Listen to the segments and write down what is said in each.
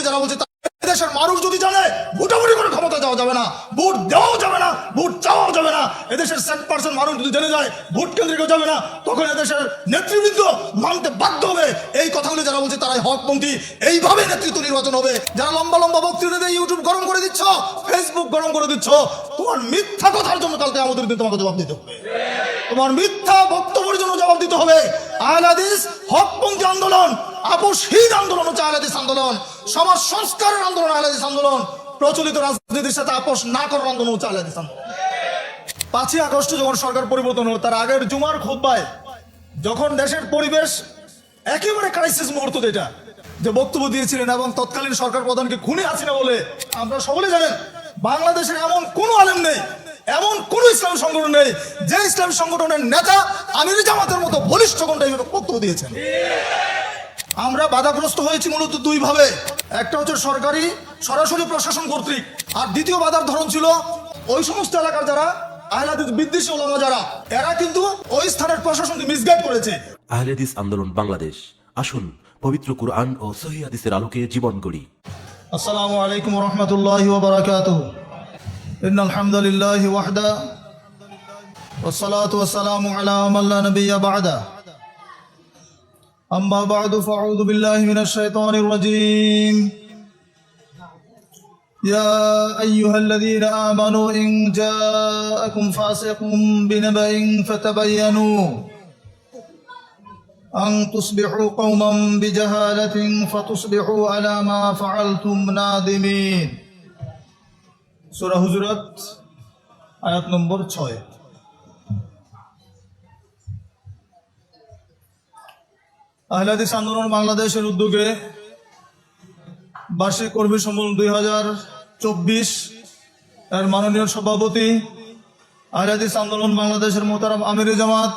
কথাগুলি যারা বলছে এদেশের মানুষ যদি জানে ভোটাভুটি করে ক্ষমতা যাওয়া যাবে না। ভোট দেওয়াও যাবে না, ভোট চাওয়াও যাবে না। এদেশের সেন্ট পার্সেন্ট মানুষ যদি জেনে যায়, ভোট কেন্দ্রে যাবে না, তখন এদেশের নেতৃবৃন্দ মানতে বাধ্য হবে। এই কথাগুলি যারা বলছে, তারাই হকপন্থী। এইভাবে নেতৃত্ব নির্বাচন হবে। যারা লম্বা লম্বা বক্তৃতা দিয়ে ইউটিউব গরম করে দিচ্ছ ফেসবুক গরম করে দিচ্ছ, তোমার মিথ্যা কথার জন্য কালকে আমাদের দিন তোমাকে জবাব দিতে হবে। তোমার মিথ্যা বক্তব্যের জন্য জবাব দিতে হবে। আহলাদিস হকপন্থী আন্দোলন। আপোষহীন আন্দোলন হচ্ছে আহলাদিস আন্দোলন, সমাজ সংস্কারের আন্দোলন আহলাদিস আন্দোলন, প্রচলিত রাজনীতির সাথে আপোষ না করার আন্দোলন হচ্ছে আহলাদিস আন্দোলন। পাঁচই আগস্ট যখন সরকার পরিবর্তন হলো, তার আগের জুমার খোদ্বায় যখন দেশের পরিবেশ একেবারে ক্রাইসিস মুহূর্ত যেটা, যে বক্তব্য দিয়েছিলেন এবং তৎকালীন সরকার প্রধানকে খুনি হাসিনা বলে আমরা সকলে জানেন, বাংলাদেশের এমন কোনো আলেম নেই, এমন কোন ইসলাম সংগঠন নেই, যে ইসলাম সংগঠনের নেতা আমির জামাতের মতো বলিষ্ঠ কোনটা বক্তব্য দিয়েছেন। আমরা বাধাগ্রস্ত হয়েছি মূলত দুই ভাবে একটা হচ্ছে সরকারি সরাসরি প্রশাসন কর্তৃক আর দ্বিতীয় বাধার ধরন ছিল ওই সমস্ত এলাকার যারা আহলাদিস বিদ্বেষী ওলামা যারা এরা কিন্তু ওই স্থানের প্রশাসনকে মিসগাইড করেছে আহলেদিস আন্দোলন বাংলাদেশ আসুন পবিত্র কুরআন ও সহি হাদিসের আলোকে জীবন গড়ি السلام عليكم ورحمة الله وبركاته إن الحمد لله وحده والصلاة والسلام على من لا نبي بعده أما بعد فأعوذ بالله من الشيطان الرجيم يا أيها الذين آمنوا إن جاءكم فاسق بنبأ فتبينوا أن تصبحوا قوما بجهالة فتصبحوا على ما فعلتم نادمين سورة هجرت آيات نمبر 6 আহলাদিস আন্দোলন বাংলাদেশের উদ্যোগে বার্ষিক কর্মী সম্মেলন দুই হাজার চব্বিশ এর মাননীয় সভাপতি আহলাদিস আন্দোলন বাংলাদেশের মোতারাম আমির জামাত,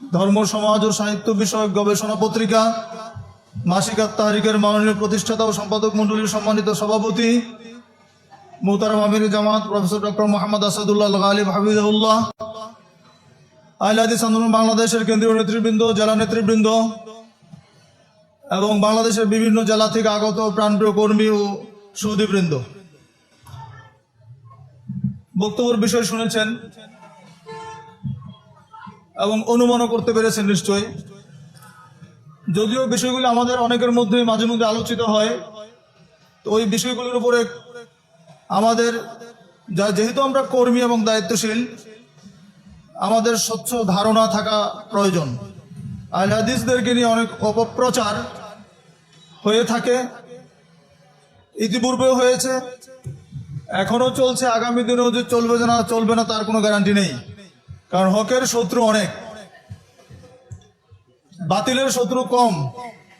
ধর্ম, সমাজ ও সাহিত্য বিষয়ক গবেষণা পত্রিকা মাসিকাত তাহারিকের মাননীয় প্রতিষ্ঠাতা ও সম্পাদক মণ্ডলীর সম্মানিত সভাপতি, মোহতারাম আমির জামাত, প্রফেসর ডক্টর মোহাম্মদ আসাদুল্লাহ গালিব হাফিজাউল্লাহ আহলাদিস আন্দোলন বাংলাদেশের কেন্দ্রীয় নেতৃবৃন্দ, জেলা নেতৃবৃন্দ এবং বাংলাদেশের বিভিন্ন জেলা থেকে আগত প্রাণপ্রিয় কর্মী ও সৌদিবৃন্দ। বক্তব্যের বিষয় শুনেছেন এবং অনুমানও করতে পেরেছেন নিশ্চয়ই। যদিও বিষয়গুলি আমাদের অনেকের মধ্যে মাঝে মধ্যে আলোচিত হয়, তো ওই বিষয়গুলির উপরে আমাদের যা যেহেতু আমরা কর্মী এবং দায়িত্বশীল, আমাদের স্বচ্ছ ধারণা থাকা প্রয়োজন। আল হাদিসদেরকে নিয়ে অনেক অপপ্রচার হয়ে থাকে। ইতিপূর্বেও হয়েছে। এখনও চলছে। আগামী দিনেও যে চলবে না চলবে না, তার কোনো গ্যারান্টি নেই। কারণ হকের শত্রু অনেক। বাতিলের শত্রু কম।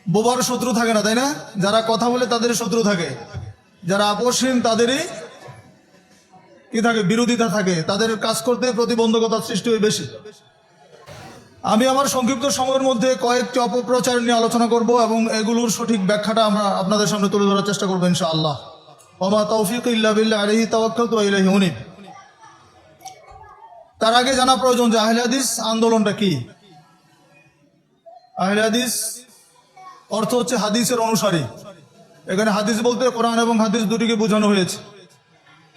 বোবার শত্রু থাকে না, তাই না? যারা কথা বলে তাদের শত্রু থাকে। যারা আপোষহীন তাদেরই কি থাকে? বিরোধিতা থাকে। তাদের কাজ করতে প্রতিবন্ধকতা সৃষ্টি হয় বেশি। আমি আমার সংক্ষিপ্ত সময়ের মধ্যে কয়েকটি অপপ্রচার নিয়ে আলোচনা করব এবং এগুলোর সঠিক ব্যাখ্যাটা আমরা আপনাদের সামনে তুলে ধরার চেষ্টা করব, ইনশাআল্লাহ। ওমা তৌফিক ইল্লা বিল্লাহ তার আগে জানা প্রয়োজন যে আহলে হাদিস আন্দোলনটা কি? আহলে হাদিস অর্থ হচ্ছে হাদিসের অনুসারী। এখানে হাদিস বলতে কোরআন এবং হাদিস দুটিকে বোঝানো হয়েছে।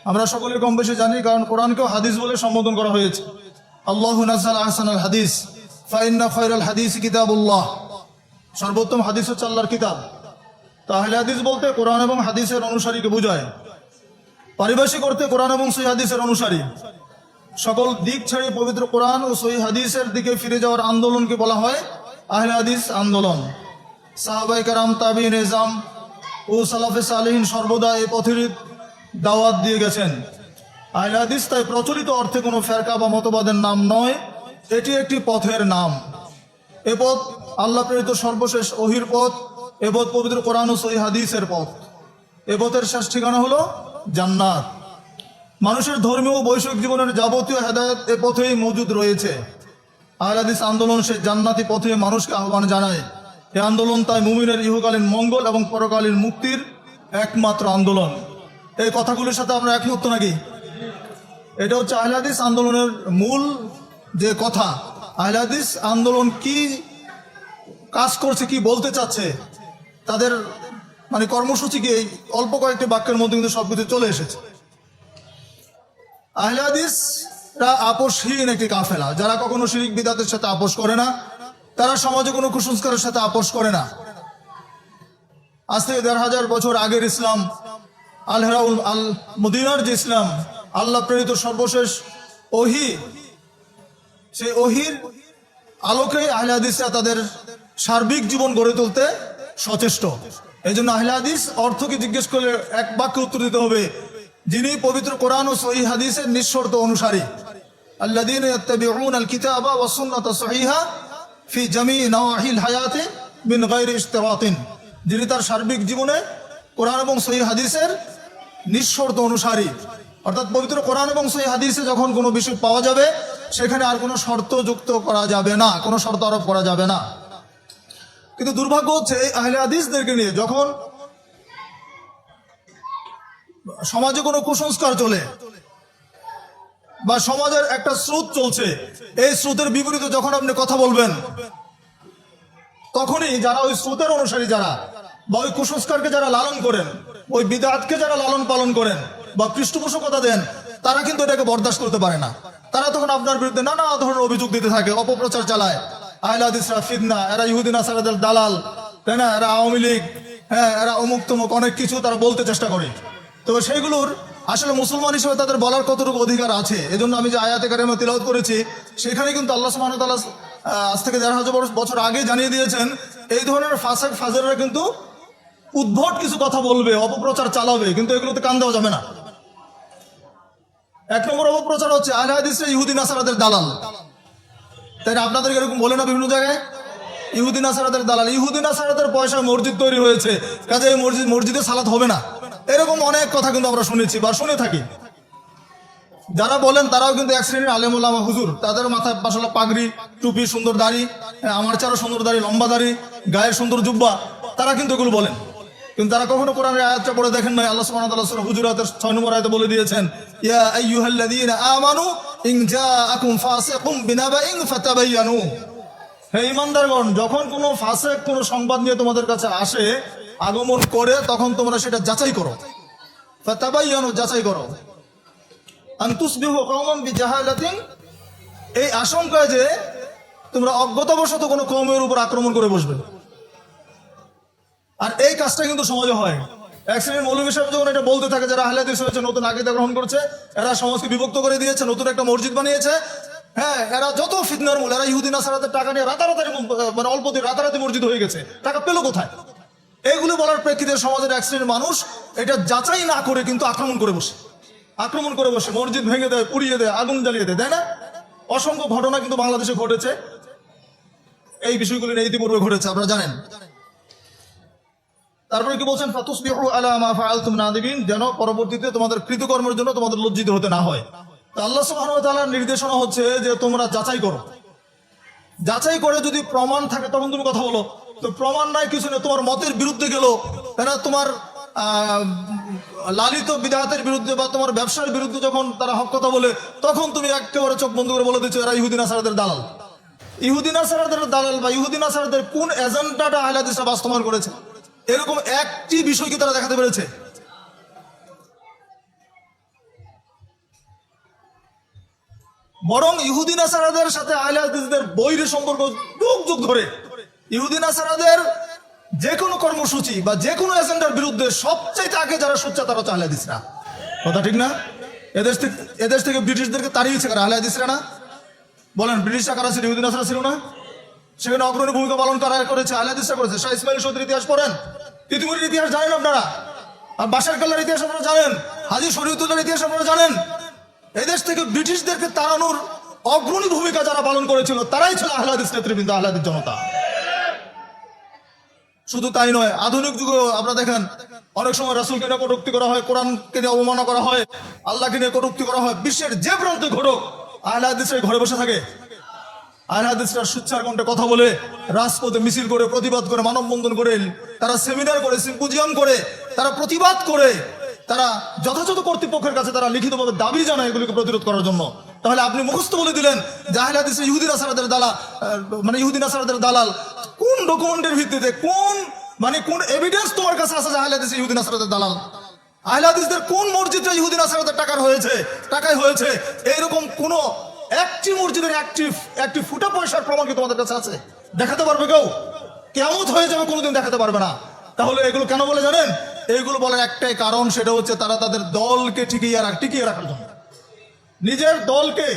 আমরা সকলে কম বেশি জানি, কারণ কোরআনকেও হাদিস বলে সম্বোধন করা হয়েছে। আল্লাহ নাজাল আহসান আল হাদিস। ফাইন্না খৈরাল হাদিস কিতাবুল্লাহ। সর্বোত্তম হাদিস হচ্ছে আল্লাহর কিতাব। তাহলে হাদিস বলতে কোরআন এবং হাদিসের অনুসারীকে বোঝায়। পারিভাষিক অর্থে কোরআন এবং সই হাদিসের অনুসারী। সকল দিক ছেড়ে পবিত্র কোরআন ও সই হাদিসের দিকে ফিরে যাওয়ার আন্দোলনকে বলা হয় আহলে হাদিস আন্দোলন। সাহাবাই কারাম তাবি নিজাম ও সালাফে সালিহীন সর্বদা এই পথের দাওয়াত দিয়ে গেছেন। আহলে হাদিস তাই প্রচলিত অর্থে কোনো ফেরকা বা মতবাদের নাম নয়। এটি একটি পথের নাম। এ পথ আল্লাহ প্রেরিত সর্বশেষ অহির পথ, এ পথ পবিত্র কোরআন ও সই হাদিসের পথ। এ পথের শেষ ঠিকানা হলো জান্নাত। মানুষের ধর্মীয় বৈষয়িক জীবনের যাবতীয় হেদায়ত এ পথেই মজুদ রয়েছে। আহলাদিস আন্দোলন সে জান্নাতি পথে মানুষকে আহ্বান জানায়। এ আন্দোলন তাই মুমিনের ইহকালীন মঙ্গল এবং পরকালীন মুক্তির একমাত্র আন্দোলন। এই কথাগুলির সাথে আমরা একমত নাকি? এটা হচ্ছে আহলাদিস আন্দোলনের মূল যে কথা, আহলাদিস আন্দোলন কি কাজ করছে, কি বলতে চাচ্ছে, তাদের মানে কর্মসূচি কি এই অল্প কয়েকটি বাক্যের মধ্যে কিন্তু সবকিছু চলে এসেছে। আহলে হাদিসরা আপোষহীন একটি কাফেলা। যারা কখনো শিরিক বিদাতের সাথে আপোষ করে না, তারা সমাজে কোনো কুসংস্কারের সাথে আপোষ করে না। আজ থেকে দেড় হাজার বছর আগের ইসলাম আল হেরাউল আল মদিনার যে ইসলাম, আল্লাহ প্রেরিত সর্বশেষ ওহি সেই ওহির আলোকে আহলে তাদের সার্বিক জীবন গড়ে তুলতে সচেষ্ট। এই জন্য আহলে অর্থকে জিজ্ঞেস করলে এক বাক্যে উত্তর দিতে হবে, যিনি পবিত্র কোরআন ও সহি হাদিসের নিঃশর্ত অনুসারী। আল্লাদিন ইয়াত্তাবিউন আল কিতাবা ওয়া সুন্নাতা সহিহা ফি জামি নওয়াহিল হায়াতে মিন গায়রি ইশতিরাতিন। যিনি তার সার্বিক জীবনে কোরআন এবং সহি হাদিসের নিঃশর্ত অনুসারী। অর্থাৎ পবিত্র কোরআন এবং সহি হাদিসে যখন কোনো বিষয় পাওয়া যাবে, সেখানে আর কোনো শর্ত যুক্ত করা যাবে না, কোনো শর্ত আরোপ করা যাবে না। কিন্তু দুর্ভাগ্য হচ্ছে আহলে হাদিসদেরকে নিয়ে যখন সমাজে কোনো কুসংস্কার চলে বা সমাজের একটা স্রোত চলছে, এই স্রোতের বিপরীতে যখন আপনি কথা বলবেন, তখনই যারা ওই স্রোতের অনুসারী যারা বা ওই কুসংস্কারকে যারা লালন করেন, ওই বিদাতকে যারা লালন পালন করেন বা পৃষ্ঠপোষকতা দেন, তারা কিন্তু এটাকে বরদাস্ত করতে পারে না। তারা তখন আপনার বিরুদ্ধে নানা ধরনের অভিযোগ দিতে থাকে, অপপ্রচার চালায়। আহলাদিসরা ফিদনা এরা ইহুদিন আসারাদের দালাল, তাই না? এরা আওয়ামী লীগ হ্যাঁ এরা অমুক তমুক অনেক কিছু তারা বলতে চেষ্টা করে। তবে সেইগুলোর আসলে মুসলমান হিসেবে তাদের বলার কতটুকু অধিকার আছে? এজন্য আমি যে আয়াতে কারিমা তিলাওয়াত করেছি, সেখানে কিন্তু আল্লাহ সুবহানাহু ওয়া আজ থেকে দেড় হাজার বছর- বছর আগে জানিয়ে দিয়েছেন, এই ধরনের ফাসাক ফাজাররা কিন্তু উদ্ভট কিছু কথা বলবে, অপপ্রচার চালাবে, কিন্তু এগুলোতে কান দেওয়া যাবে না। এক নম্বর অপপ্রচার হচ্ছে আহলে হাদিসরা ইহুদি নাসারাদের দালাল। তাই আপনাদেরকে এরকম বলে না বিভিন্ন জায়গায়? ইহুদি নাসারাদের দালাল। ইহুদি নাসারাদের পয়সায় মসজিদ তৈরি হয়েছে কাজে এই মসজিদ মসজিদে সালাত হবে না। এরকম অনেক কথা কিন্তু আমরা শুনেছি বা শুনে থাকি। যারা বলেন তারাও কিন্তু এক শ্রেণির আলেমুল্লামা হুজুর। তাদের মাথায় আসলে পাগড়ি টুপি সুন্দর দাড়ি হ্যাঁ, আমার চারও সুন্দর দাড়ি লম্বা দাড়ি গায়ের সুন্দর জুব্বা তারা কিন্তু এগুলো বলেন। কিন্তু তারা কখনো কোরআনের আয়াতটা পড়ে দেখেন নাই? আল্লাহ সুবহানাহু ওয়া তাআলা হুজুরাতের 6 নম্বর আয়াতে বলে দিয়েছেন, ইয়া আইয়ুহাল্লাযীনা আমানু ইন জাআকুম ফাসিকুম বিনাবাইন ফাতাবায়ানু হে ইমানদারগণ যখন কোনো ফাসেক কোনো সংবাদ নিয়ে তোমাদের কাছে আসে, আগমন করে, তখন তোমরা সেটা যাচাই করো। ফাতাবায়ানু যাচাই করো। আন্তুসবিহু কওমান বিজাহালাতিন। এই আশঙ্কায় যে তোমরা অজ্ঞতাবশত কোনো কমের উপর আক্রমণ করে বসবে। আর এই কাজটা কিন্তু সমাজে হয়। এক শ্রেণির মৌলবী সাহেব যখন এটা বলতে থাকে যারা আহলে হয়েছে নতুন গ্রহণ এরা সমাজকে বিভক্ত করে দিয়েছে, নতুন একটা মসজিদ বানিয়েছে। হ্যাঁ এরা যত ফিতনার মূল, এরা ইহুদিন আসারাতের টাকা নিয়ে মানে রাতারাতি মসজিদ হয়ে গেছে। টাকা পেল কোথায়? এইগুলো বলার প্রেক্ষিতে সমাজের এক শ্রেণির মানুষ এটা যাচাই না করে কিন্তু আক্রমণ করে বসে। আক্রমণ করে বসে, মসজিদ ভেঙে দেয়, পুড়িয়ে দেয়, আগুন জ্বালিয়ে দেয়, তাই না? অসংখ্য ঘটনা কিন্তু বাংলাদেশে ঘটেছে। এই বিষয়গুলি ইতিপূর্বে ঘটেছে, আপনারা জানেন। তারপরে কি বলছেন? ফাতুসবিহু আলা মা ফাআলতুম যেন পরবর্তীতে তোমাদের কৃতকর্মের জন্য তোমাদের লজ্জিত হতে না হয়। তো আল্লাহ সুবহানাহু ওয়া নির্দেশনা হচ্ছে যে তোমরা যাচাই করো। যাচাই করে যদি প্রমাণ থাকে, তখন তুমি কথা বলো। তো প্রমাণ নাই, কিছু নেই। তোমার মতের বিরুদ্ধে গেল। তারা তোমার লালিত বিধাতের বিরুদ্ধে বা তোমার ব্যবসার বিরুদ্ধে যখন তারা হক কথা বলে, তখন তুমি একেবারে চোখ বন্ধ করে বলে দিচ্ছ, এরা ইহুদিন আসারাদের দালাল। ইহুদিন আসারাদের দালাল বা ইহুদিন আসারাদের কোন এজেন্ডাটা আহলাদিসরা বাস্তবায়ন করেছে? এরকম একটি বিষয় কি তারা দেখাতে পেরেছে। বরং ইহুদিন আসারাদের সাথে আহলে হাদিসদের বৈরী সম্পর্ক যুগ যুগ ধরে। ইহুদিন আসারাদের যে কোনো কর্মসূচি বা যে কোনো এজেন্ডার বিরুদ্ধে সবচেয়ে আগে যারা সোচ্চা তারা হচ্ছে আহলে হাদিসরা। কথা ঠিক না? এদেশ থেকে এদেশ থেকে ব্রিটিশদেরকে তাড়িয়েছে কারা? আহলে না? বলেন, ব্রিটিশরা কারা ছিল? ইহুদিন আসারা ছিল না? সেখানে অগ্রণী ভূমিকা পালন করা করেছে আহলে হাদিসরা করেছে। শাহ ইসমাইল সৌদির ইতিহাস পড়েন। তিতুমিরের ইতিহাস জানেন আপনারা? আর বাসার কাল্লার ইতিহাস আপনারা জানেন? হাজি শরীয়তুল্লাহর ইতিহাস আপনারা জানেন? এদেশ থেকে ব্রিটিশদেরকে তাড়ানোর অগ্রণী ভূমিকা যারা পালন করেছিল, তারাই ছিল আহ্লাদিস নেতৃবৃন্দ আহ্লাদিস জনতা। শুধু তাই নয়, আধুনিক যুগে আপনারা দেখেন, অনেক সময় রাসুলকে নিয়ে কটুক্তি করা হয়, কোরআনকে নিয়ে অবমাননা করা হয়, আল্লাহকে নিয়ে কটুক্তি করা হয়। বিশ্বের যে প্রান্তে ঘটুক আহ্লাদিসরা ঘরে বসে থাকে। আহলাদিসরা সুচ্ছার কণ্ঠে কথা বলে রাজপথে মিছিল করে, প্রতিবাদ করে, মানববন্ধন করে, তারা সেমিনার করে সিম্পোজিয়াম করে, তারা প্রতিবাদ করে, তারা যথাযথ কর্তৃপক্ষের কাছে তারা লিখিতভাবে দাবি জানায় এগুলিকে প্রতিরোধ করার জন্য। তাহলে আপনি মুখস্থ বলে দিলেন যে আহলাদিসরা ইহুদিন আসারাদের দালাল মানে ইহুদিন আসারাদের দালাল, কোন ডকুমেন্টের ভিত্তিতে, কোন মানে কোন এভিডেন্স তোমার কাছে আছে যে আহলে হাদিস ইহুদিন আসারাতের দালাল? আহলে হাদিসদের কোন মসজিদটা ইহুদিন আসারাতের টাকার হয়েছে টাকায় হয়েছে? এইরকম কোন একটি মসজিদের একটি একটি ফুটা পয়সার প্রমাণ কি তোমাদের কাছে আছে? দেখাতে পারবে কেউ? কেমন হয়ে যাবে, কোনোদিন দেখাতে পারবে না। তাহলে এগুলো কেন বলে জানেন? এইগুলো বলার একটাই কারণ, সেটা হচ্ছে তারা তাদের দলকে টিকিয়ে রাখ টিকিয়ে রাখার জন্য। নিজের দলকে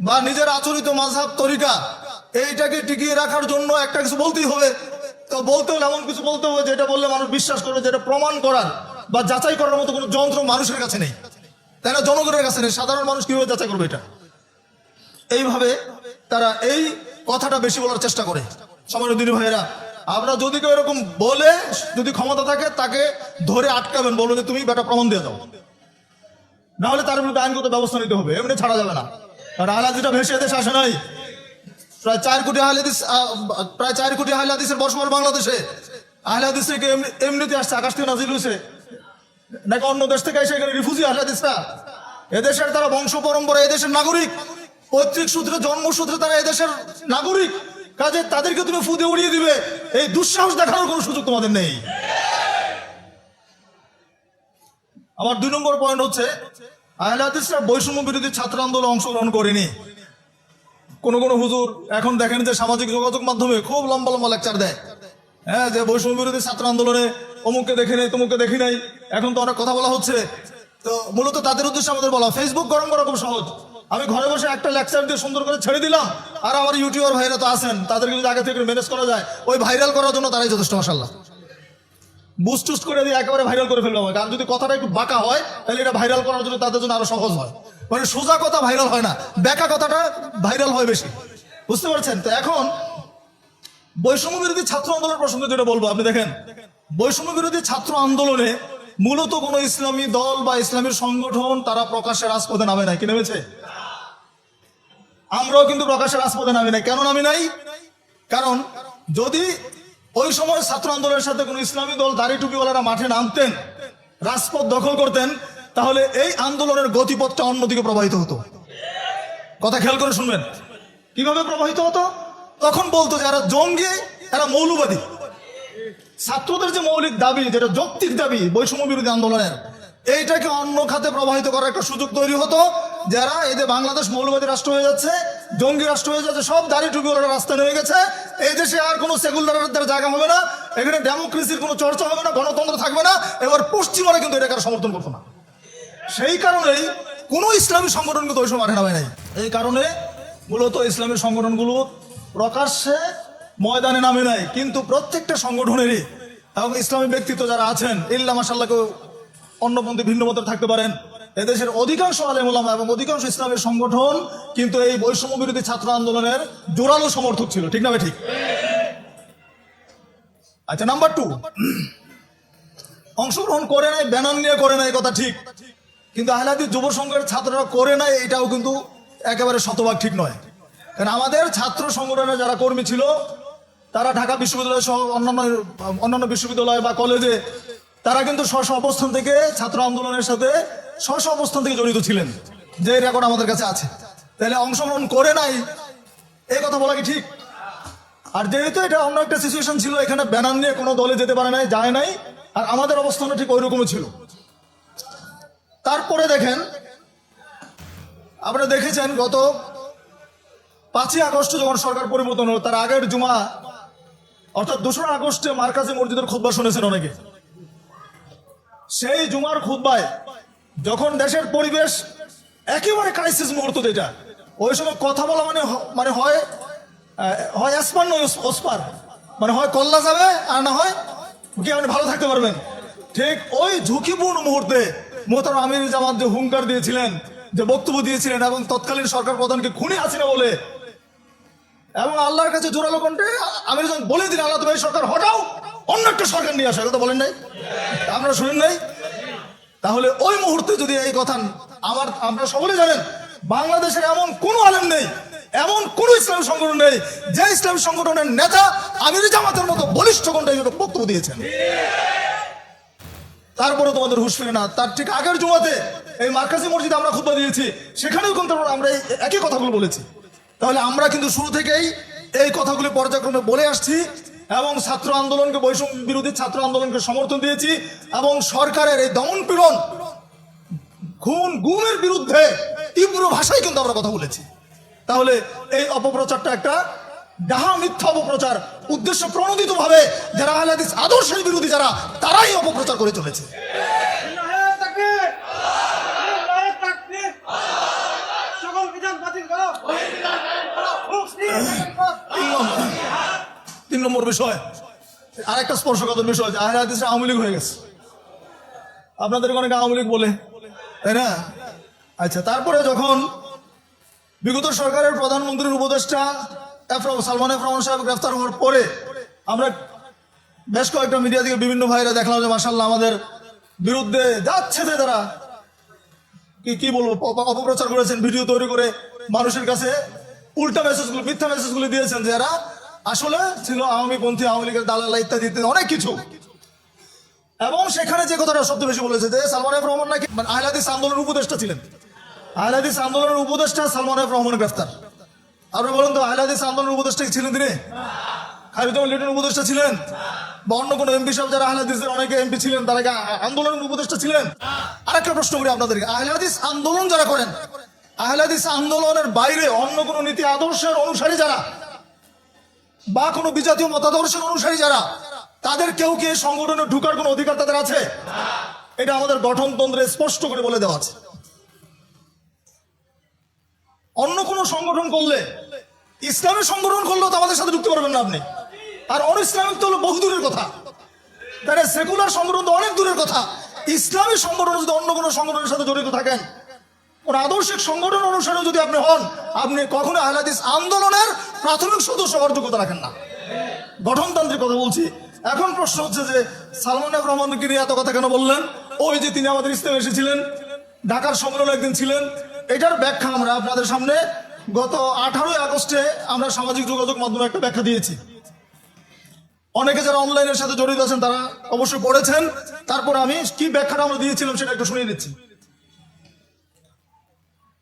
বা নিজের আচরিত মাঝহাব তরিকা, এইটাকে টিকিয়ে রাখার জন্য একটা কিছু বলতেই হবে। তো বলতে হলে এমন কিছু বলতে হবে, যেটা বললে মানুষ বিশ্বাস করবে, যেটা প্রমাণ করার বা যাচাই করার মতো কোনো যন্ত্র মানুষের কাছে নেই। তাই না জনগণের কাছে নেই। সাধারণ মানুষ কীভাবে যাচাই করবে এটা? এইভাবে তারা এই কথাটা বেশি বলার চেষ্টা করে। সমাজ দিনী ভাইয়েরা, আমরা যদি কেউ এরকম বলে, যদি ক্ষমতা থাকে, তাকে ধরে আটকাবেন বলব যে তুমি বেটা প্রমাণ দিয়ে দাও। না হলে তার বিরুদ্ধে আইনগত ব্যবস্থা নিতে হবে, এমনি ছাড়া যাবে না। কারণ আহলাদিসটা ভেসে দেশে আসে নাই। প্রায় চার কোটি আহলাদিস প্রায় চার কোটি আহলাদিসের বসবাস বাংলাদেশে। আহলাদিস এমনিতে আসছে আকাশ থেকে নাজিল হয়েছে? নাকি অন্য দেশ থেকে এসে এখানে রিফুজি আহলাদিসরা? এদেশের তারা বংশ পরম্পরা, এদেশের নাগরিক। পৈতৃক সূত্রে জন্মসূত্রে তারা এদেশের নাগরিক। কাজে তাদেরকে তুমি ফুদে উড়িয়ে দিবে। এই দুঃসাহস দেখানোর কোনো সুযোগ তোমাদের নেই। আমার দুই নম্বর পয়েন্ট হচ্ছে আহলে হাদিসরা বৈষম্য বিরোধী ছাত্র আন্দোলনে অংশগ্রহণ করেনি। কোন কোন হুজুর এখন দেখেন যে সামাজিক যোগাযোগ মাধ্যমে খুব লম্বা লম্বা লেকচার দেয়। হ্যাঁ যে বৈষম্য বিরোধী ছাত্র আন্দোলনে অমুককে দেখি নাই, তমুককে দেখি নাই। এখন তো অনেক কথা বলা হচ্ছে। তো মূলত তাদের উদ্দেশ্যে আমাদের বলা ফেসবুক গরম করা খুব সহজ। আমি ঘরে বসে একটা লেকচার দিয়ে সুন্দর করে ছেড়ে দিলাম। আর আমার ইউটিউবার ভাইরা তো আছেন, তাদেরকে যদি আগে থেকে ম্যানেজ করা যায়, ওই ভাইরাল করার জন্য তারাই যথেষ্ট মাসাল্লাহ বুস্ট টুস্ট করে দিয়ে একেবারে ভাইরাল করে ফেললাম কারণ যদি কথাটা একটু বাঁকা হয়, তাহলে এটা ভাইরাল করার জন্য তাদের জন্য আরও সহজ হয়। মানে সোজা কথা ভাইরাল হয় না, বেকা কথাটা ভাইরাল হয় বেশি। বুঝতে পারছেন? তো এখন বৈষম্য বিরোধী ছাত্র আন্দোলন প্রসঙ্গে যেটা বলব, আপনি দেখেন। বৈষম্য বিরোধী ছাত্র আন্দোলনে মূলত কোনো ইসলামী দল বা ইসলামী সংগঠন তারা প্রকাশ্যে রাজপথে নামে নাই। কি নেমেছে? আমরাও কিন্তু প্রকাশ্যে রাজপথে নামি নাই। কেন নামি নাই? কারণ যদি ওই সময় ছাত্র আন্দোলনের সাথে কোনো ইসলামী দল দাড়ি টুপিওয়ালারা মাঠে নামতেন, রাজপথ দখল করতেন, তাহলে এই আন্দোলনের গতিপথটা অন্যদিকে প্রবাহিত হতো। কথা খেয়াল করে শুনবেন। কীভাবে প্রবাহিত হতো? তখন বলতো যে এরা জঙ্গি, এরা মৌলবাদী। ছাত্রদের যে মৌলিক দাবি, যেটা যৌক্তিক দাবি বৈষম্য বিরোধী আন্দোলনের, এইটাকে অন্য খাতে প্রবাহিত করার একটা সুযোগ তৈরি হতো। যারা এই যে বাংলাদেশ মৌলবাদী রাষ্ট্র হয়ে যাচ্ছে, জঙ্গি রাষ্ট্র হয়ে যাচ্ছে, সব দাড়ি টুপিওয়ালা রাস্তা নেমে গেছে। এই দেশে আর কোনো সেকুলারদের জায়গা হবে না, এখানে ডেমোক্রেসির কোনো চর্চা হবে না, গণতন্ত্র থাকবে না, এবার পশ্চিমারা কিন্তু এটাকে সমর্থন করতো না। সেই কারণেই কোনো ইসলামী সংগঠন কিন্তু ওই সময় মাঠে নামে নাই। এই কারণে মূলত ইসলামী সংগঠনগুলো প্রকাশ্যে ময়দানে নামে নাই, কিন্তু প্রত্যেকটা সংগঠনেরই এবং ইসলামী ব্যক্তিত্ব যারা আছেন, ইল্লা মাসাল্লাহ কেউ অন্যপন্থী ভিন্ন মতো থাকতে পারেন। এদেশের অধিকাংশ আলেমুলামা এবং অধিকাংশ ইসলামের সংগঠন কিন্তু এই বৈষম্য বিরোধী ছাত্র আন্দোলনের জোরালো সমর্থক ছিল। ঠিক না ঠিক। আচ্ছা নাম্বার টু অংশগ্রহণ করে নাই ব্যানার নিয়ে করে নাই কথা ঠিক। কিন্তু আহলাদি যুব সংঘের ছাত্ররা করে নাই, এটাও কিন্তু একেবারে শতভাগ ঠিক নয়। কারণ আমাদের ছাত্র সংগঠনের যারা কর্মী ছিল, তারা ঢাকা বিশ্ববিদ্যালয় সহ অন্যান্য অন্যান্য বিশ্ববিদ্যালয় বা কলেজে, তারা কিন্তু স্ব অবস্থান থেকে ছাত্র আন্দোলনের সাথে স্ব অবস্থান থেকে জড়িত ছিলেন, যে রেকর্ড আমাদের কাছে আছে। তাহলে অংশগ্রহণ করে নাই, এই কথা বলা কি ঠিক? আর যেহেতু এটা অন্য একটা সিচুয়েশন ছিল, এখানে ব্যানার নিয়ে কোনো দলে যেতে পারে নাই, যায় নাই, আর আমাদের অবস্থানও ঠিক ওই রকমই ছিল। তারপরে দেখেন, আপনারা দেখেছেন গত পাঁচই আগস্ট যখন সরকার পরিবর্তন হলো, তার আগের জুমা, অর্থাৎ দোসরা আগস্টে মার্কাজি মসজিদের খুদ্া শুনেছেন অনেকে। সেই জুমার খুদ্বায় যখন দেশের পরিবেশ একেবারে ক্রাইসিস মুহূর্ত যেটা, ওই সময় কথা বলা মানে মানে হয় হয় আসপার নয় ওস- ওসপার। মানে হয় কল্লা যাবে আর না হয় কি আপনি ভালো থাকতে পারবেন ঠিক ওই ঝুঁকিপূর্ণ মুহূর্তে মোহতার আমির জামাত যে হুঙ্কার দিয়েছিলেন, যে বক্তব্য দিয়েছিলেন এবং তৎকালীন সরকার প্রধানকে খুনি না বলে, এবং আল্লাহর কাছে জোরালো কণ্ঠে আমির জামাত বলে দিন আল্লাহ, তুমি সরকার হটাও, অন্য একটা সরকার নিয়ে আসো। কথা বলেন নাই? আপনারা শুনেন নাই? তাহলে ওই মুহূর্তে যদি এই কথা আমার আমরা সকলে জানেন, বাংলাদেশের এমন কোনো আলেম নেই, এমন কোন ইসলাম সংগঠন নেই, যে ইসলাম সংগঠনের নেতা আমির জামাতের মতো বলিষ্ঠ কণ্ঠে বক্তব্য দিয়েছেন। তারপরে তোমাদের হুশ ফিরে না। তার ঠিক আগের জুমাতে এই মার্কাজি মসজিদে আমরা খুতবা দিয়েছি, সেখানেও কিন্তু আমরা এই একই কথাগুলো বলেছি। তাহলে আমরা কিন্তু শুরু থেকেই এই কথাগুলি পর্যায়ক্রমে বলে আসছি। এবং ছাত্র আন্দোলনকে বৈষম্য বিরোধী ছাত্র আন্দোলনকে সমর্থন দিয়েছি এবং সরকারের এই দমন পীড়ন, খুন, গুমের বিরুদ্ধে তীব্র ভাষায় কিন্তু আমরা কথা বলেছি। তাহলে এই অপপ্রচারটা একটা ডাহা মিথ্যা অপপ্রচার, উদ্দেশ্য প্রণোদিত ভাবে যারা আদর্শের বিরোধী যারা, তারাই অপপ্রচার করে চলেছে বিল্লাহে তাকবীর! বিল্লাহে তাকবীর! সকল বিধান বাতিল করো মুক্তি জিন্দাবাদ! তিন নম্বর তিন নম্বর বিষয়। আরেকটা স্পর্শকাতর বিষয়, যে আহলে হাদিসরা আওয়ামী লীগ হয়ে গেছে। আপনাদের অনেকে আওয়ামী লীগ বলে, তাই না? আচ্ছা তারপরে যখন বিগত সরকারের প্রধানমন্ত্রীর উপদেষ্টা এফরম, সালমান এফ সাহেব গ্রেফতার হওয়ার পরে আমরা বেশ কয়েকটা মিডিয়া থেকে বিভিন্ন ভাইরা দেখলাম যে মাসাল্লাহ আমাদের বিরুদ্ধে যাচ্ছে যে তারা। কি কি বলব? অপ- অপপ্রচার করেছেন, ভিডিও তৈরি করে মানুষের কাছে উল্টা মেসেজগুলো মিথ্যা মেসেজগুলো দিয়েছেন যে এরা আসলে ছিল আওয়ামী পন্থী, আওয়ামী লীগের দালাল ইত্যাদি ইত্যাদি অনেক কিছু। এবং সেখানে যে কথাটা সবচেয়ে বেশি বলেছে যে সালমান এফ রহমান নাকি মানে আহলাদিস আন্দোলনের উপদেষ্টা ছিলেন। আহলাদিস আন্দোলনের উপদেষ্টা সালমান এফ রহমান গ্রেফতার। আপনারা বলুন তো, আহলাদিস আন্দোলনের উপদেষ্টা ছিলেন তিনি? লিটন উপদেষ্টা ছিলেন? বা অন্য কোনো এমপি সাহেব যারা আহলাদিসের অনেকে এমপি ছিলেন, তারা আন্দোলনের উপদেষ্টা ছিলেন? আরেকটা প্রশ্ন করি আপনাদেরকে। আহলাদিস আন্দোলন যারা করেন, আহলাদিস আন্দোলনের বাইরে অন্য কোনো নীতি, আদর্শের অনুসারী যারা বা কোনো বিজাতীয় মতাদর্শের অনুসারী যারা, তাদের কেউ কি সংগঠনে ঢুকার কোনো অধিকার তাদের আছে? এটা আমাদের গঠনতন্ত্রে স্পষ্ট করে বলে দেওয়া আছে। অন্য কোনো সংগঠন করলে, ইসলামের সংগঠন করলেও তো আমাদের সাথে ঢুকতে পারবেন না আপনি। আর অন ইসলামিক তো হলো বহু দূরের কথা। তাহলে সেকুলার সংগঠন তো অনেক দূরের কথা। ইসলামী সংগঠন যদি অন্য কোনো সংগঠনের সাথে জড়িত থাকেন কোন আদর্শিক সংগঠন অনুসারে যদি আপনি হন, আপনি কখনো আহলাদিস আন্দোলনের প্রাথমিক সদস্য হওয়ার যোগ্যতা রাখেন না। গঠনতান্ত্রিক কথা বলছি। এখন প্রশ্ন হচ্ছে যে সালমান এফ রহমানকে নিয়ে এত কথা কেন বললেন? ওই যে তিনি আমাদের ইসলামে এসেছিলেন, ঢাকার সম্মেলনে একদিন ছিলেন। এটার ব্যাখ্যা আমরা আপনাদের সামনে গত আঠারোই আগস্টে আমরা সামাজিক যোগাযোগ মাধ্যমে একটা ব্যাখ্যা দিয়েছি। অনেকে যারা অনলাইনের সাথে জড়িত আছেন তারা অবশ্যই পড়েছেন। তারপর আমি কি ব্যাখ্যাটা আমরা দিয়েছিলাম সেটা একটু শুনিয়ে দিচ্ছি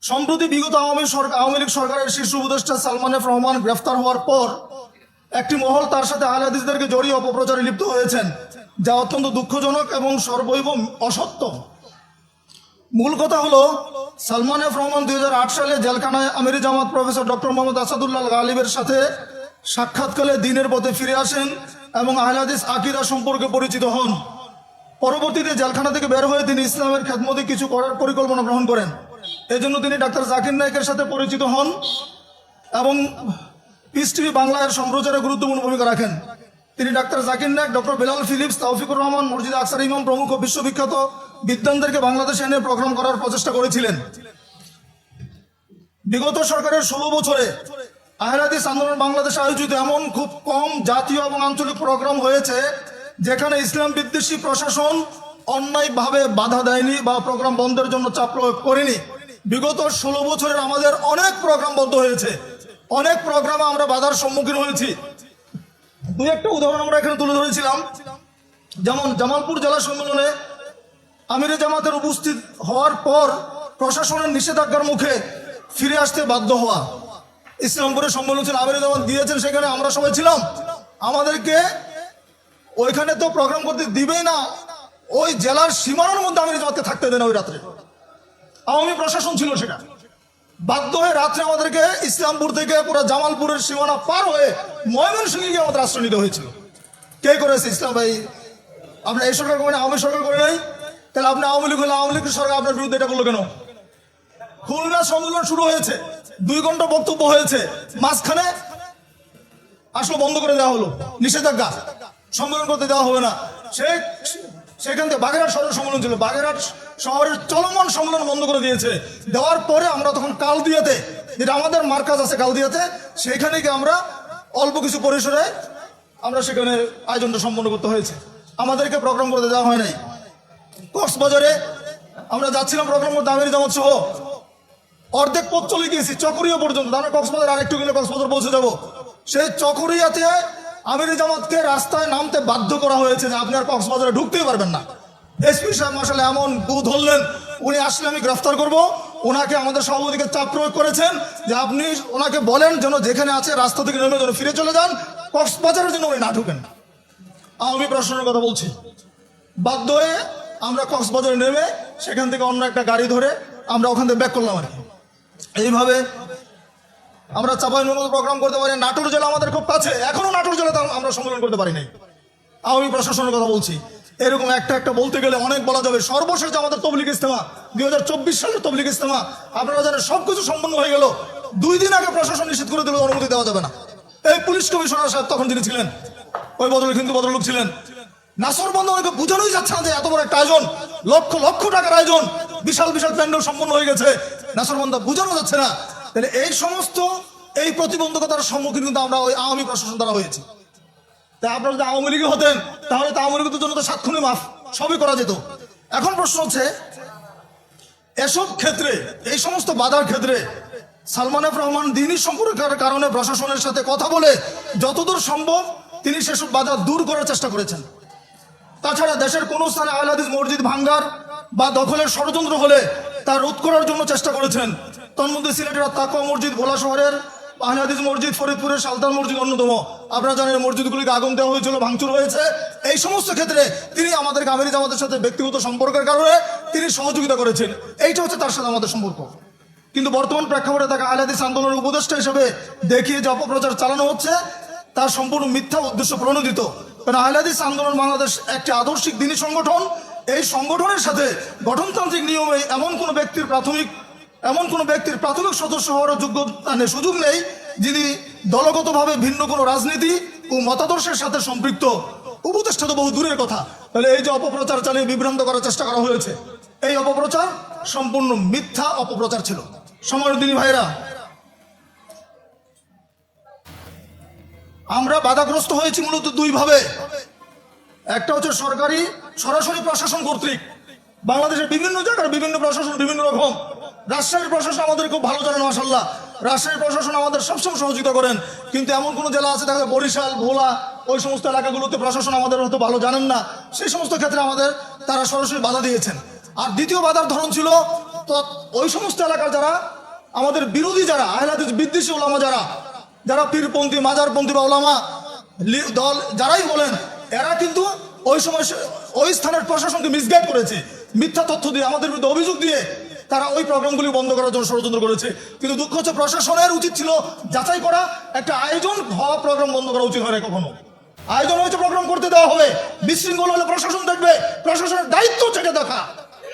সম্প্রতি বিগত আওয়ামী সরকার আওয়ামী লীগ সরকারের শীর্ষ উপদেষ্টা সালমান এফ রহমান গ্রেফতার হওয়ার পর একটি মহল তার সাথে আহলে হাদিসদেরকে জড়িয়ে অপপ্রচারে লিপ্ত হয়েছেন, যা অত্যন্ত দুঃখজনক এবং সর্বৈব অসত্য। মূল কথা হলো, সালমান এফ রহমান দুই হাজার আট সালে জেলখানায় আমিরি জামাত প্রফেসর ডক্টর মোহাম্মদ আসাদুল্লাহ গালিবের সাথে সাক্ষাৎকালে দিনের পথে ফিরে আসেন এবং আহলাদিস আকিদা সম্পর্কে পরিচিত হন। পরবর্তীতে জেলখানা থেকে বের হয়ে তিনি ইসলামের খেদমতে কিছু করার পরিকল্পনা গ্রহণ করেন। এজন্য তিনি ডাক্তার জাকির নায়কের সাথে পরিচিত হন এবং পিস টিভি বাংলার সম্প্রচারে গুরুত্বপূর্ণ ভূমিকা রাখেন। তিনি doctor Zakir Naik, doctor Bilal Philips Tawfiqur Rahman মসজিদ আকসার ইমাম প্রমুখ বিশ্ববিখ্যাত বিদ্যানদেরকে বাংলাদেশে এনে প্রোগ্রাম করার প্রচেষ্টা করেছিলেন। বিগত সরকারের ষোলো বছরে আহলাদিস আন্দোলন বাংলাদেশে আয়োজিত এমন খুব কম জাতীয় এবং আঞ্চলিক প্রোগ্রাম হয়েছে যেখানে ইসলাম বিদ্বেষী প্রশাসন অন্যায়ভাবে বাধা দেয়নি বা প্রোগ্রাম বন্ধের জন্য চাপ প্রয়োগ করেনি। বিগত ষোলো বছরের আমাদের অনেক প্রোগ্রাম বন্ধ হয়েছে। অনেক প্রোগ্রামে আমরা বাধার সম্মুখীন হয়েছি। দু একটা উদাহরণ আমরা এখানে তুলে ধরেছিলাম। যেমন জামালপুর জেলা সম্মেলনে আমিরে জামাতের উপস্থিত হওয়ার পর প্রশাসনের নিষেধাজ্ঞার মুখে ফিরে আসতে বাধ্য হওয়া। ইসলামপুরে সম্মেলন ছিল, আমিরে জামাত দিয়েছেন, সেখানে আমরা সবাই ছিলাম। আমাদেরকে ওইখানে তো প্রোগ্রাম করতে দিবেই না। ওই জেলার সীমানার মধ্যে আমিরে জামাতকে থাকতে দেন ওই রাত্রে। আওয়ামী প্রশাসন ছিল সেটা। বাধ্য হয়ে রাত্রে আমাদেরকে ইসলামপুর থেকে পুরো জামালপুরের সীমানা পার হয়ে ময়মনসিংহে গিয়ে আমাদের আশ্রয় নিতে হয়েছিল। কে করেছে ইসলাম ভাই? আপনার এই সরকার করে আওয়ামী সরকার করে নাই? তাহলে আপনি আওয়ামী লীগ হলে আওয়ামী লীগ সরকার আপনার বিরুদ্ধে এটা করল কেন? খুলনা সম্মেলন শুরু হয়েছে, দুই ঘণ্টা বক্তব্য হয়েছে, মাঝখানে আসলে বন্ধ করে দেওয়া হলো, নিষেধাজ্ঞা। সম্মেলন করতে দেওয়া হবে না। সে সেখান থেকে বাগেরহাট শহরের সম্মেলন ছিল। বাগেরহাট শহরের চলমান সম্মেলন বন্ধ করে দিয়েছে। দেওয়ার পরে আমরা তখন কালদিয়াতে, যেটা আমাদের মার্কাজ আছে কালদিয়াতে, সেখানে গিয়ে আমরা অল্প কিছু পরিসরে আমরা সেখানে আয়োজনটা সম্পন্ন করতে হয়েছে। আমাদেরকে প্রোগ্রাম করতে দেওয়া হয় নাই। কক্সবাজারে আমরা যাচ্ছিলাম প্রোগ্রাম করতে, আমির জামাত সহ। অর্ধেক পথ চলে গিয়েছি, চকরিয়া পর্যন্ত। আমরা কক্সবাজার আরেকটু গেলে কক্সবাজার পৌঁছে যাব। সেই চকরিয়াতে আমির জামাতকে রাস্তায় নামতে বাধ্য করা হয়েছে যে আপনি আর কক্সবাজারে ঢুকতেই পারবেন না। এসপি সাহেব আসলে এমন গু ধরলেন, উনি আসলে আমি গ্রেফতার করব। ওনাকে আমাদের সভাপতিকে চাপ প্রয়োগ করেছেন যে আপনি ওনাকে বলেন যেন যেখানে আছে রাস্তা থেকে নেমে যেন ফিরে চলে যান, কক্সবাজারের জন্য উনি না ঢুকেন। আমি প্রশ্নের কথা বলছি। বাধ্য হয়ে আমরা কক্সবাজারে নেমে সেখান থেকে অন্য একটা গাড়ি ধরে আমরা ওখান থেকে ব্যাক করলাম আর কি। এইভাবে আমরা চাপাই নগর প্রোগ্রাম করতে পারি নাটোর জেলা আমাদের খুব কাছে। এখনও নাটোর জেলাতে আমরা সম্মেলন করতে পারি নাই। আমি প্রশাসনের কথা বলছি। এরকম একটা একটা বলতে গেলে অনেক বলা যাবে। সর্বশেষ আমাদের তবলিক ইস্তেমা দুই হাজার চব্বিশ সালের তবলিক ইস্তেমা আপনারা জানেন সবকিছু সম্পন্ন হয়ে গেল। দুই দিন আগে প্রশাসন নিষেধ করে দিল, অনুমতি দেওয়া যাবে না। এই পুলিশ কমিশনার সাহেব তখন তিনি ছিলেন, ওই বদলে কিন্তু ভদ্রলোক ছিলেন। নাসর বন্ধ অনেকে বোঝানোই যাচ্ছে না যে এত বড় একটা আয়োজন, লক্ষ লক্ষ টাকার আয়োজন, বিশাল বিশাল প্যান্ডেল সম্পন্ন হয়ে গেছে। নাসর বন্ধ বোঝানো যাচ্ছে না। তাহলে এই সমস্ত, এই প্রতিবন্ধকতার সম্মুখীন কিন্তু আমরা ওই আওয়ামী প্রশাসন দ্বারা হয়েছি। তাই আপনারা যদি আওয়ামী লীগে হতেন, তাহলে তো আওয়ামী লীগের জন্য তো সাতক্ষণে মাফ, সবই করা যেত। এখন প্রশ্ন হচ্ছে, এসব ক্ষেত্রে, এই সমস্ত বাধার ক্ষেত্রে সালমান এফ রহমান দিনই সম্পর্কের কারণে প্রশাসনের সাথে কথা বলে যতদূর সম্ভব তিনি সেসব বাধা দূর করার চেষ্টা করেছেন। তাছাড়া দেশের কোনো স্থানে আহলাদিস মসজিদ ভাঙ্গার বা দখলের ষড়যন্ত্র হলে তা রোধ করার জন্য চেষ্টা করেছেন তন্মধ্যে সিলেটের তাকুয়া মসজিদ ভোলা শহরের আহলাদিস মসজিদ, ফরিদপুরের সালতান মসজিদ অন্যতম। আপনারা জানেন মসজিদগুলিকে আগুন দেওয়া হয়েছিল, ভাঙচুর হয়েছে। এই সমস্ত ক্ষেত্রে তিনি আমাদের আমিরি জামাতের সাথে ব্যক্তিগত সম্পর্কের কারণে তিনি সহযোগিতা করেছেন। এইটা হচ্ছে তার সাথে আমাদের সম্পর্ক। কিন্তু বর্তমান প্রেক্ষাপটে তাকে আহলাদিস আন্দোলনের উপদেষ্টা হিসেবে দেখিয়ে যে অপপ্রচার চালানো হচ্ছে, তার সম্পূর্ণ মিথ্যা উদ্দেশ্য প্রণোদিত। কারণ আহলাদিস আন্দোলন বাংলাদেশ একটি আদর্শিক দিনী সংগঠন। এই সংগঠনের সাথে গঠনতান্ত্রিক নিয়মে এমন কোনো ব্যক্তির প্রাথমিক এমন কোনো ব্যক্তির প্রাথমিক সদস্য হওয়ার যোগ্য মানে সুযোগ নেই, যিনি দলগতভাবে ভিন্ন কোনো রাজনীতি ও মতাদর্শের সাথে সম্পৃক্ত। উপদেষ্টা তো বহু দূরের কথা। তাহলে এই যে অপপ্রচার চালিয়ে বিভ্রান্ত করার চেষ্টা করা হয়েছে, এই অপপ্রচার সম্পূর্ণ মিথ্যা অপপ্রচার ছিল। সময় দিনী ভাইরা আমরা বাধাগ্রস্ত হয়েছি মূলত দুইভাবে একটা হচ্ছে সরকারি, সরাসরি প্রশাসন কর্তৃক। বাংলাদেশের বিভিন্ন জায়গার বিভিন্ন প্রশাসন বিভিন্ন রকম। রাজশাহীর প্রশাসন আমাদের খুব ভালো জানেন মাসাল্লাহ রাজশাহীর প্রশাসন আমাদের সবসময় সহযোগিতা করেন। কিন্তু এমন কোনো জেলা আছে, দেখা বরিশাল, ভোলা, ওই সমস্ত এলাকাগুলোতে প্রশাসন আমাদের হয়তো ভালো জানেন না। সেই সমস্ত ক্ষেত্রে আমাদের তারা সরাসরি বাধা দিয়েছেন। আর দ্বিতীয় বাধার ধরন ছিল ওই সমস্ত এলাকার যারা, আমাদের বিরোধী যারা আহলাদিস বিদ্বেষী ওলামা যারা যারা পীরপন্থী, মাজারপন্থী বা ওলামা দল, যারাই বলেন, এরা কিন্তু ওই সময় ওই স্থানের প্রশাসনকে মিসগাইড করেছে। মিথ্যা তথ্য দিয়ে, আমাদের বিরুদ্ধে অভিযোগ দিয়ে তারা ওই প্রোগ্রামগুলি বন্ধ করার জন্য ষড়যন্ত্র করেছে। কিন্তু দুঃখ হচ্ছে প্রশাসনের উচিত ছিল যাচাই করা, একটা আয়োজন হওয়া প্রোগ্রাম বন্ধ করা উচিত হয় কখনো। আয়োজন হয়েছে, প্রোগ্রাম করতে দেওয়া হবে। বিশৃঙ্খল হলে প্রশাসন দেখবে, প্রশাসনের দায়িত্ব হচ্ছে দেখা।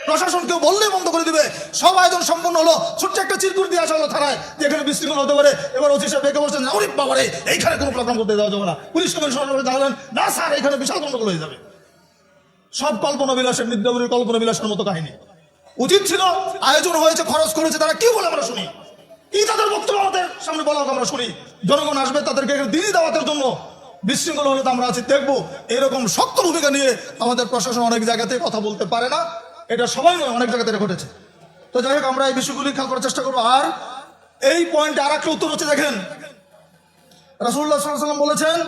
প্রশাসন কেউ বললেই বন্ধ করে দিবে। সব আয়োজন সম্পন্ন হলো, ছোট্ট একটা চিরকুট দিয়ে আসা হলো থানায়, যে এখানে বিশৃঙ্খল হতে পারে। এবার ওসি সাহেব বেঁকে বলছেন অনেক বাবারে, এইখানে কোনো প্রোগ্রাম করতে দেওয়া যাবে না। পুলিশ কমিশনার জানালেন, না স্যার, এখানে বিশাল গন্ডগোল হয়ে যাবে। সব কল্পনা বিলাসের নিদ্রাবরীর কল্পনা বিলাসের মতো কাহিনী। উচিত ছিল আয়োজন হয়েছে, খরচ করেছে, তারা কি বলে আমরা শুনি? কি তাদের বক্তব্য আমাদের সামনে বলা হোক আমরা শুনি? জনগণ আসবে তাদেরকে দিনই দাওয়াতের জন্য। বিশৃঙ্খল হলে তো আমরা আছি, দেখব। এরকম শক্ত ভূমিকা নিয়ে আমাদের প্রশাসন অনেক জায়গাতে কথা বলতে পারে না। এটা সবাই নয়, অনেক জায়গাতে এটা ঘটেছে। তো যাই হোক, আমরা এই বিষয়গুলি খেয়াল করার চেষ্টা করব। আর এই পয়েন্টে আর একটা উত্তর হচ্ছে, দেখেন। রাসূলুল্লাহ সাল্লাল্লাহু আলাইহি বলেছেন,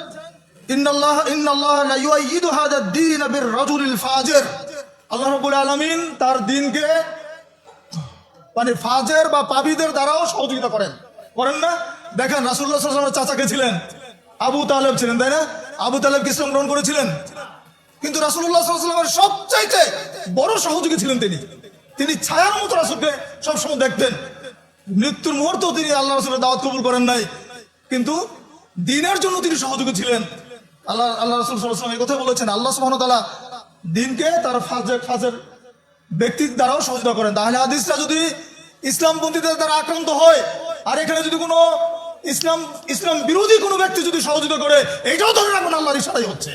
ইন্নাল্লাহ ইন্নাল্লাহ ইউআইয়িদু হাদা দ্বীন বির রাজুলিল আল্লাহ রাব্বুল আলামিন তার দিনকে মানে ফাজের বা পাবিদের দ্বারাও সহযোগিতা করেন। করেন না? দেখেন আলাইহি ওয়াসাল্লামের চাচাকে ছিলেন? আবু তালেব ছিলেন, তাই না? আবু তালেব ইসলাম গ্রহণ করেছিলেন? কিন্তু ওয়াসাল্লামের সবচাইতে বড় সহযোগী ছিলেন তিনি। তিনি ছায়ার মতো রাসূলকে সবসময় দেখতেন। মৃত্যুর মুহূর্তেও তিনি আল্লাহ রাসূলের দাওয়াত কবুল করেন নাই। কিন্তু দিনের জন্য তিনি সহযোগী ছিলেন। আল্লাহ আল্লাহ রাসূল সাল্লাল্লাহু এই কথা বলেছেন, আল্লাহ সুবহানাহু ওয়া তাআলা দিনকে তার ফাজের ফাজের ব্যক্তির দ্বারাও সহযোগিতা করেন। তাহলে হাদিসটা যদি ইসলামপন্থীদের দ্বারা আক্রান্ত হয়, আর এখানে যদি কোনো ইসলাম ইসলাম বিরোধী কোনো ব্যক্তি যদি সহযোগিতা করে, এটাও ধরে রাখুন আল্লাহর ইশারাই হচ্ছে।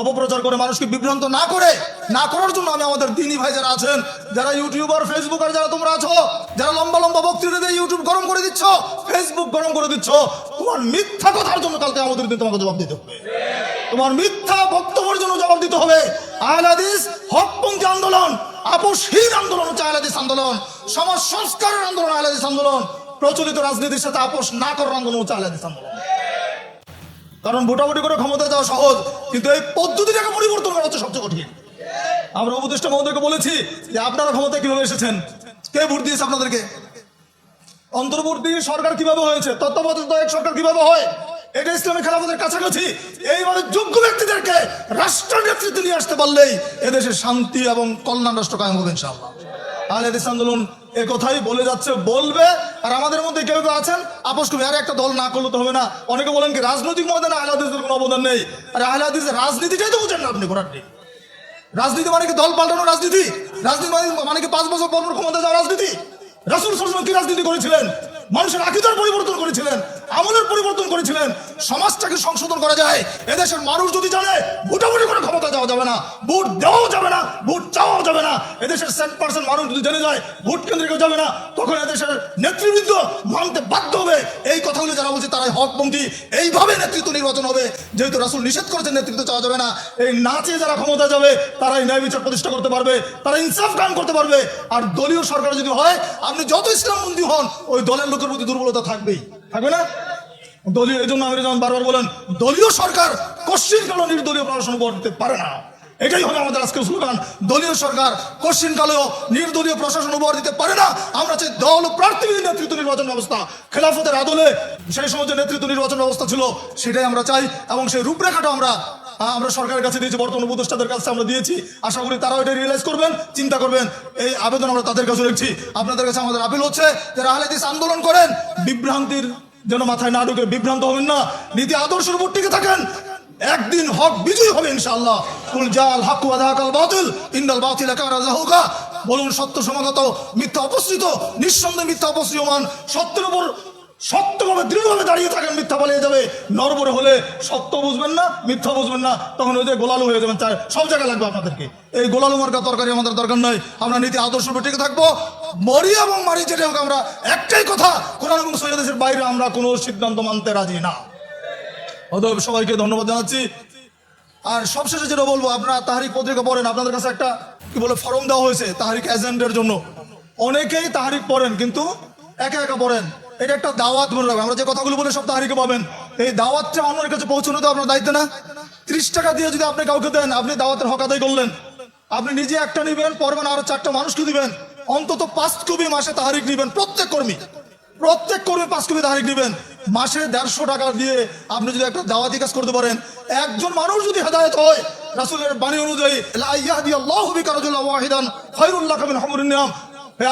অপপ্রচার করে মানুষকে বিভ্রান্ত না করে, না করার জন্য আমি আমাদের দিনী ভাই যারা আছেন, যারা ইউটিউবার ফেসবুকার যারা তোমরা আছো, যারা লম্বা লম্বা বক্তৃতা দিয়ে ইউটিউব গরম করে দিচ্ছ ফেসবুক গরম করে দিচ্ছ, তোমার মিথ্যা কথার জন্য কালকে আমাদের দিন তোমাকে জবাব দিতে হবে। তোমার মিথ্যা বক্তব্যের জন্য জবাব দিতে হবে। আহলাদিস হকপন্থী আন্দোলন, আপোষহীন আন্দোলন হচ্ছে আহলাদিস আন্দোলন, সমাজ সংস্কারের আন্দোলন আহলাদিস আন্দোলন, প্রচলিত রাজনীতির সাথে আপোষ না করার আন্দোলন হচ্ছে আহলাদিস আন্দোলন। কারণ ভোটাভুটি করে ক্ষমতা যাওয়া সহজ, কিন্তু এই পদ্ধতিটাকে পরিবর্তন করা হচ্ছে সবচেয়ে কঠিন। আমরা উপদেষ্টা মহোদয়কে বলেছি যে আপনারা ক্ষমতায় কীভাবে এসেছেন? কে ভোট দিয়েছে আপনাদেরকে? অন্তর্বর্তী সরকার কীভাবে হয়েছে? তত্ত্বাবধায়ক সরকার কীভাবে হয়? এটা ইসলামী খেলাফতের কাছাকাছি। এইভাবে যোগ্য ব্যক্তিদেরকে রাষ্ট্র নেতৃত্ব নিয়ে আসতে পারলেই এদেশে শান্তি এবং কল্যাণ রাষ্ট্র কায়েম হবে ইনশাআল্লাহ। আহলে হাদিস আন্দোলন এ কথাই বলে যাচ্ছে, বলবে। আর আমাদের মধ্যে কেউ কেউ আছেন, আপোষ করবে আর একটা দল না করলে তো হবে না। অনেকে বলেন কি, রাজনৈতিক ময়দানে আহলাদিসের কোনো অবদান নেই। আর আহলাদিসের রাজনীতিটাই তো বুঝেন না আপনি ঘোরাটি রাজনীতি মানে কি দল পাল্টানো রাজনীতি? রাজনীতি মানে কি পাঁচ বছর পর ক্ষমতা যাওয়া রাজনীতি? রাসুল সরসম কি রাজনীতি করেছিলেন? মানুষের আকিদার পরিবর্তন করেছিলেন, আমলের পরিবর্তন করেছিলেন, সমাজটাকে সংশোধন করা যায়। এদেশের মানুষ যদি জানে, ভোটাভুটি করে ক্ষমতা দেওয়া যাবে না, ভোট দেওয়াও যাবে না, ভোট চাওয়াও যাবে না। এদেশের সেন্ট পার্সেন্ট মানুষ যদি জেনে যায়, ভোট কেন্দ্রে কেউ যাবে না, তখন এদেশের নেতৃবৃন্দ এই কথাগুলো যারা বলছে তারাই হকপন্থী, এইভাবে নেতৃত্ব নির্বাচন হবে। যেহেতু রাসুল নিষেধ করেছেন নেতৃত্ব চাওয়া যাবে না, এই নাচে যারা ক্ষমতা যাবে, তারাই ন্যায় বিচার প্রতিষ্ঠা করতে পারবে, তারা ইনসাফ কায়ম করতে পারবে। আর দলীয় সরকার যদি হয়, আপনি যত ইসলামবন্দী হন, ওই দলের লোকের প্রতি দুর্বলতা থাকবেই। থাকবে না? দলীয় এই জন্য আমি যেমন বারবার বলেন, দলীয় সরকার কশ্চিন কালো নির্দলীয় প্রশাসন করতে পারে না। এটাই হবে আমাদের আজকের স্লোগান। দলীয় সরকার কশ্চিন কালেও নির্দলীয় প্রশাসন উপহার দিতে পারে না। আমরা চাই দল প্রার্থী নেতৃত্ব নির্বাচন ব্যবস্থা। খেলাফতের আদলে সেই সময় যে নেতৃত্ব নির্বাচন ব্যবস্থা ছিল, সেটাই আমরা চাই এবং সেই রূপরেখাটা আমরা আমরা সরকারের কাছে দিয়েছি, বর্তমান উপদেষ্টাদের কাছে আমরা দিয়েছি। আশা করি তারাও এটা রিয়েলাইজ করবেন, চিন্তা করবেন। এই আবেদন আমরা তাদের কাছে রেখেছি। আপনাদের কাছে আমাদের আপিল হচ্ছে যে আহলে হাদিস আন্দোলন করেন, বিভ্রান্তির যেন মাথায় না ঢুকে, বিভ্রান্ত হবেন না। নীতি আদর্শের উপর টিকে থাকেন। একদিন হক বিজয়ী হবে ইনশাআল্লাহ। কুল জাল হাকু আদাকাল বাতিল, ইন্নাল বাতিল কানা জাহুকা। বলুন সত্য সমাগত, মিথ্যা অপসৃত, নিঃসন্দেহে মিথ্যা অপসৃয়মান, সত্যের উপর সত্যভাবে দৃঢ়ভাবে দাঁড়িয়ে থাকেন, মিথ্যা পালিয়ে যাবে। নরবরে হলে সত্য বুঝবেন না, মিথ্যা বুঝবেন না, তখন ওই যে গোলালু হয়ে যাবেন চাই সব জায়গায় লাগবে আপনাদেরকে। এই গোলালু মার্কা তরকারি আমাদের দরকার নয়, আমরা নীতি আদর্শ টিকে থাকব। মরি এবং মারি যেটা হোক, আমরা একটাই কথা, কোরআন এবং বাইরে আমরা কোনো সিদ্ধান্ত মানতে রাজি না। অতএব সবাইকে ধন্যবাদ জানাচ্ছি। আর সবশেষে যেটা বলব, আপনারা তাহারিক পত্রিকা পড়েন, আপনাদের কাছে একটা, কি বলে, ফর্ম দেওয়া হয়েছে তাহারিক এজেন্টের জন্য। অনেকেই তাহারিক পড়েন, কিন্তু একা একা পড়েন। এটা একটা দাওয়াত, মনে রাখবেন। আমরা যে কথাগুলো বলে, সব তাহারিকে পাবেন। এই দাওয়াতটা অন্যের কাছে পৌঁছানো তো আপনার দায়িত্ব না। ত্রিশ টাকা দিয়ে যদি আপনি কাউকে দেন, আপনি দাওয়াতের হক আদায় করলেন। আপনি নিজে একটা নিবেন পরবেন আরও চারটা মানুষকে দিবেন। অন্তত পাঁচ কবি মাসে তাহারিক নিবেন, প্রত্যেক কর্মী। প্রত্যেক কর্মী পাঁচ কবি তাহারিক দিবেন মাসে দেড়শো টাকা দিয়ে আপনি যদি একটা দাওয়াতি কাজ করতে পারেন, একজন মানুষ যদি হেদায়ত হয়, রাসূলের বাণী অনুযায়ী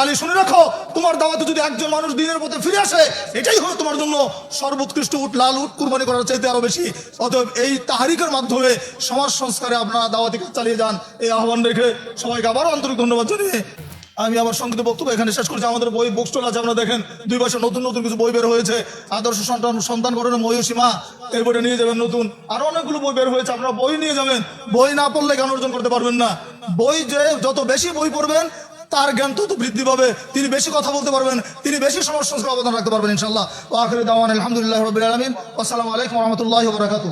আলী, শুনে রাখো, তোমার দাওয়াতে যদি একজন মানুষ দিনের পথে ফিরে আসে, এটাই হলো তোমার জন্য সর্বোৎকৃষ্ট উট, লাল উট কুরবানি করার চাইতে আরও বেশি। অতএব এই তাহারিকের মাধ্যমে সমাজ সংস্কারে আপনারা দাওয়াতি কাজ চালিয়ে যান। এই আহ্বান রেখে সবাইকে আবারও আন্তরিক ধন্যবাদ জানিয়ে আমি আমার সংক্ষিপ্ত বক্তব্য এখানে শেষ করছি। আমাদের বই বুক স্টল আছে, আপনারা দেখেন, দুই বছর নতুন নতুন কিছু বই বের হয়েছে। আদর্শ সন্তান সন্তান গঠনের ময়ূসীমা এই বইটা নিয়ে যাবেন নতুন। আরও অনেকগুলো বই বের হয়েছে, আপনারা বই নিয়ে যাবেন। বই না পড়লে জ্ঞান অর্জন করতে পারবেন না। বই যে যত বেশি বই পড়বেন, তার জ্ঞান তত বৃদ্ধি পাবে। তিনি বেশি কথা বলতে পারবেন, তিনি বেশি সমস্যা অবদান রাখতে পারবেন ইনশাল্লাহ আখরি দাওয়ান আলহামদুলিল্লাহ রবিল আলমিন। আসসালামু আলাইকুম রহমতুল্লাহ বরাকাতু